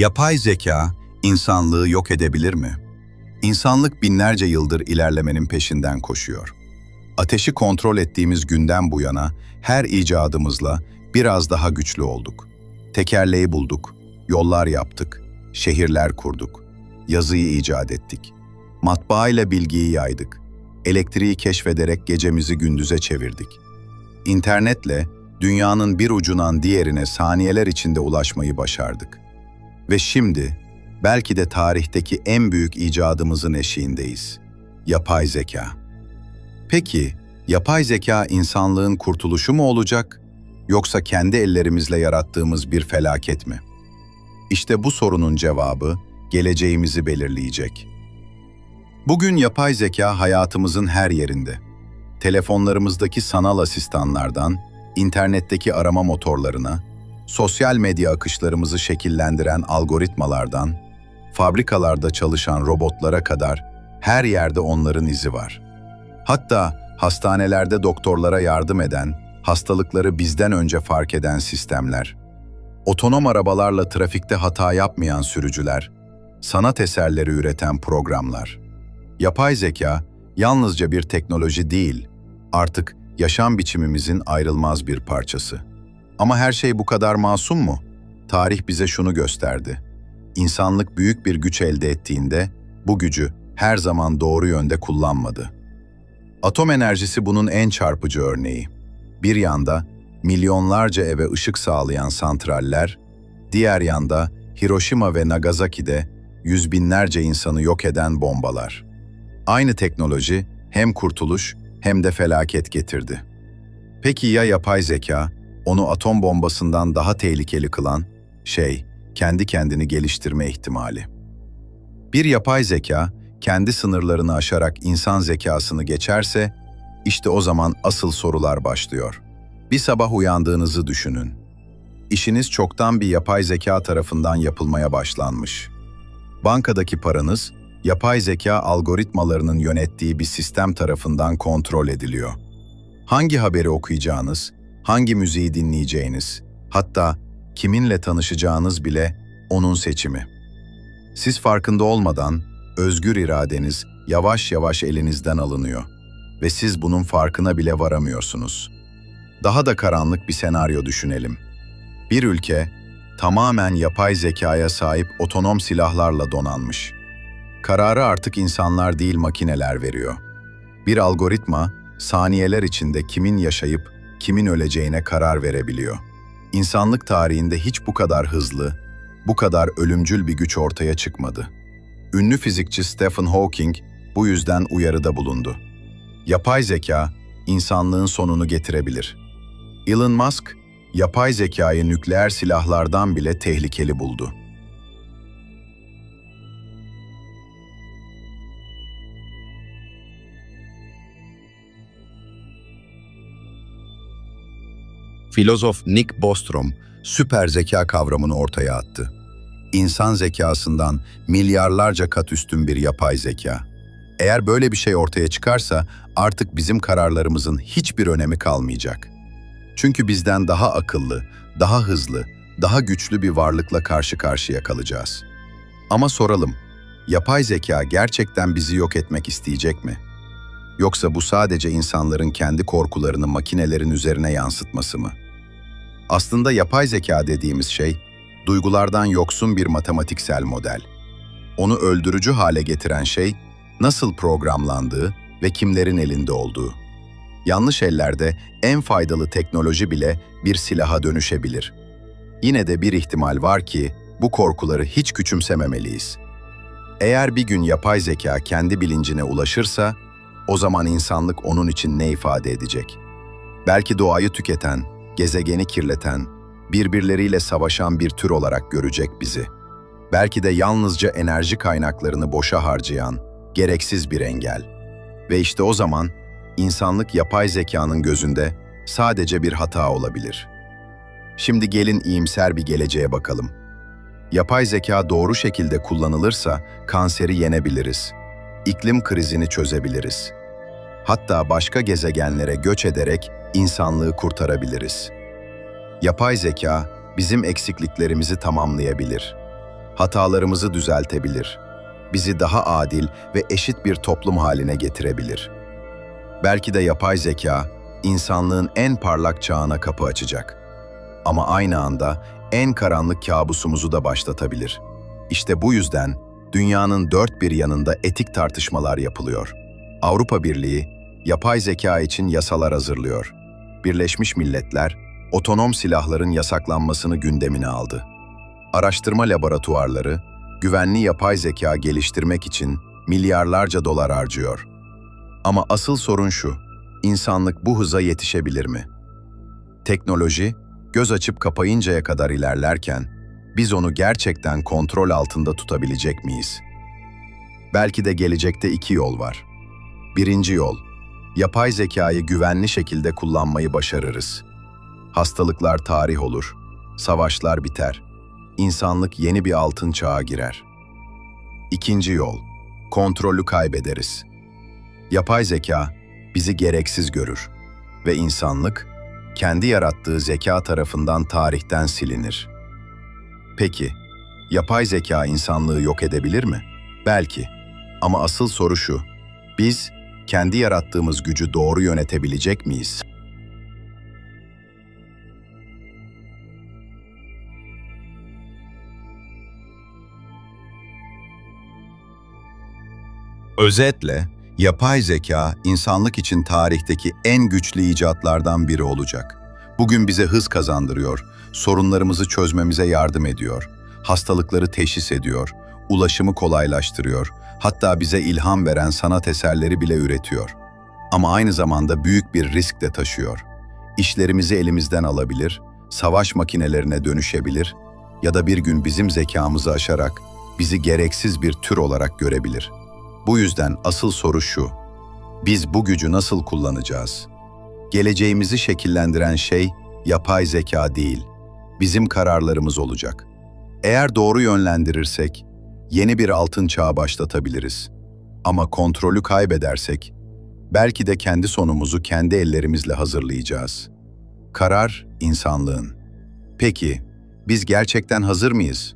Yapay zeka insanlığı yok edebilir mi? İnsanlık binlerce yıldır ilerlemenin peşinden koşuyor. Ateşi kontrol ettiğimiz günden bu yana her icadımızla biraz daha güçlü olduk. Tekerleği bulduk, yollar yaptık, şehirler kurduk, yazıyı icat ettik. Matbaa ile bilgiyi yaydık. Elektriği keşfederek gecemizi gündüze çevirdik. İnternetle dünyanın bir ucundan diğerine saniyeler içinde ulaşmayı başardık. Ve şimdi belki de tarihteki en büyük icadımızın eşiğindeyiz. Yapay zeka. Peki, yapay zeka insanlığın kurtuluşu mu olacak yoksa kendi ellerimizle yarattığımız bir felaket mi? İşte bu sorunun cevabı geleceğimizi belirleyecek. Bugün yapay zeka hayatımızın her yerinde. Telefonlarımızdaki sanal asistanlardan, internetteki arama motorlarına, sosyal medya akışlarımızı şekillendiren algoritmalardan, fabrikalarda çalışan robotlara kadar her yerde onların izi var. Hatta hastanelerde doktorlara yardım eden, hastalıkları bizden önce fark eden sistemler, otonom arabalarla trafikte hata yapmayan sürücüler, sanat eserleri üreten programlar. Yapay zeka yalnızca bir teknoloji değil, artık yaşam biçimimizin ayrılmaz bir parçası. Ama her şey bu kadar masum mu? Tarih bize şunu gösterdi. İnsanlık büyük bir güç elde ettiğinde bu gücü her zaman doğru yönde kullanmadı. Atom enerjisi bunun en çarpıcı örneği. Bir yanda milyonlarca eve ışık sağlayan santraller, diğer yanda Hiroşima ve Nagasaki'de yüz binlerce insanı yok eden bombalar. Aynı teknoloji hem kurtuluş hem de felaket getirdi. Peki ya yapay zeka, onu atom bombasından daha tehlikeli kılan şey, kendi kendini geliştirme ihtimali. Bir yapay zeka, kendi sınırlarını aşarak insan zekasını geçerse, işte o zaman asıl sorular başlıyor. Bir sabah uyandığınızı düşünün. İşiniz çoktan bir yapay zeka tarafından yapılmaya başlanmış. Bankadaki paranız, yapay zeka algoritmalarının yönettiği bir sistem tarafından kontrol ediliyor. Hangi haberi okuyacağınız, hangi müziği dinleyeceğiniz, hatta kiminle tanışacağınız bile onun seçimi. Siz farkında olmadan özgür iradeniz yavaş yavaş elinizden alınıyor ve siz bunun farkına bile varamıyorsunuz. Daha da karanlık bir senaryo düşünelim. Bir ülke tamamen yapay zekaya sahip otonom silahlarla donanmış. Kararı artık insanlar değil makineler veriyor. Bir algoritma saniyeler içinde kimin yaşayıp kimin öleceğine karar verebiliyor. İnsanlık tarihinde hiç bu kadar hızlı, bu kadar ölümcül bir güç ortaya çıkmadı. Ünlü fizikçi Stephen Hawking bu yüzden uyarıda bulundu. Yapay zeka insanlığın sonunu getirebilir. Elon Musk, yapay zekayı nükleer silahlardan bile tehlikeli buldu. Filozof Nick Bostrom süper zeka kavramını ortaya attı. İnsan zekasından milyarlarca kat üstün bir yapay zeka. Eğer böyle bir şey ortaya çıkarsa artık bizim kararlarımızın hiçbir önemi kalmayacak. Çünkü bizden daha akıllı, daha hızlı, daha güçlü bir varlıkla karşı karşıya kalacağız. Ama soralım, yapay zeka gerçekten bizi yok etmek isteyecek mi? Yoksa bu sadece insanların kendi korkularını makinelerin üzerine yansıtması mı? Aslında yapay zeka dediğimiz şey, duygulardan yoksun bir matematiksel model. Onu öldürücü hale getiren şey, nasıl programlandığı ve kimlerin elinde olduğu. Yanlış ellerde en faydalı teknoloji bile bir silaha dönüşebilir. Yine de bir ihtimal var ki bu korkuları hiç küçümsememeliyiz. Eğer bir gün yapay zeka kendi bilincine ulaşırsa, o zaman insanlık onun için ne ifade edecek? Belki doğayı tüketen, gezegeni kirleten, birbirleriyle savaşan bir tür olarak görecek bizi. Belki de yalnızca enerji kaynaklarını boşa harcayan, gereksiz bir engel. Ve işte o zaman insanlık yapay zekanın gözünde sadece bir hata olabilir. Şimdi gelin iyimser bir geleceğe bakalım. Yapay zeka doğru şekilde kullanılırsa kanseri yenebiliriz. İklim krizini çözebiliriz. Hatta başka gezegenlere göç ederek insanlığı kurtarabiliriz. Yapay zeka bizim eksikliklerimizi tamamlayabilir. hatalarımızı düzeltebilir. Bizi daha adil ve eşit bir toplum haline getirebilir. Belki de yapay zeka, insanlığın en parlak çağına kapı açacak. Ama aynı anda en karanlık kabusumuzu da başlatabilir. İşte bu yüzden dünyanın dört bir yanında etik tartışmalar yapılıyor. Avrupa Birliği, yapay zeka için yasalar hazırlıyor. Birleşmiş Milletler, otonom silahların yasaklanmasını gündemine aldı. Araştırma laboratuvarları, güvenli yapay zeka geliştirmek için milyarlarca dolar harcıyor. Ama asıl sorun şu, insanlık bu hıza yetişebilir mi? Teknoloji, göz açıp kapayıncaya kadar ilerlerken, biz onu gerçekten kontrol altında tutabilecek miyiz? Belki de gelecekte iki yol var. Birinci yol, yapay zekayı güvenli şekilde kullanmayı başarırız. Hastalıklar tarih olur, savaşlar biter, insanlık yeni bir altın çağa girer. İkinci yol, kontrolü kaybederiz. Yapay zeka bizi gereksiz görür ve insanlık kendi yarattığı zeka tarafından tarihten silinir. Peki, yapay zeka insanlığı yok edebilir mi? Belki. Ama asıl soru şu, biz kendi yarattığımız gücü doğru yönetebilecek miyiz? Özetle, yapay zeka insanlık için tarihteki en güçlü icatlardan biri olacak. Bugün bize hız kazandırıyor, sorunlarımızı çözmemize yardım ediyor, hastalıkları teşhis ediyor, ulaşımı kolaylaştırıyor, hatta bize ilham veren sanat eserleri bile üretiyor. Ama aynı zamanda büyük bir risk de taşıyor. İşlerimizi elimizden alabilir, savaş makinelerine dönüşebilir ya da bir gün bizim zekamızı aşarak bizi gereksiz bir tür olarak görebilir. Bu yüzden asıl soru şu, biz bu gücü nasıl kullanacağız? Geleceğimizi şekillendiren şey yapay zeka değil, bizim kararlarımız olacak. Eğer doğru yönlendirirsek, yeni bir altın çağı başlatabiliriz. Ama kontrolü kaybedersek, belki de kendi sonumuzu kendi ellerimizle hazırlayacağız. Karar insanlığın. Peki, biz gerçekten hazır mıyız?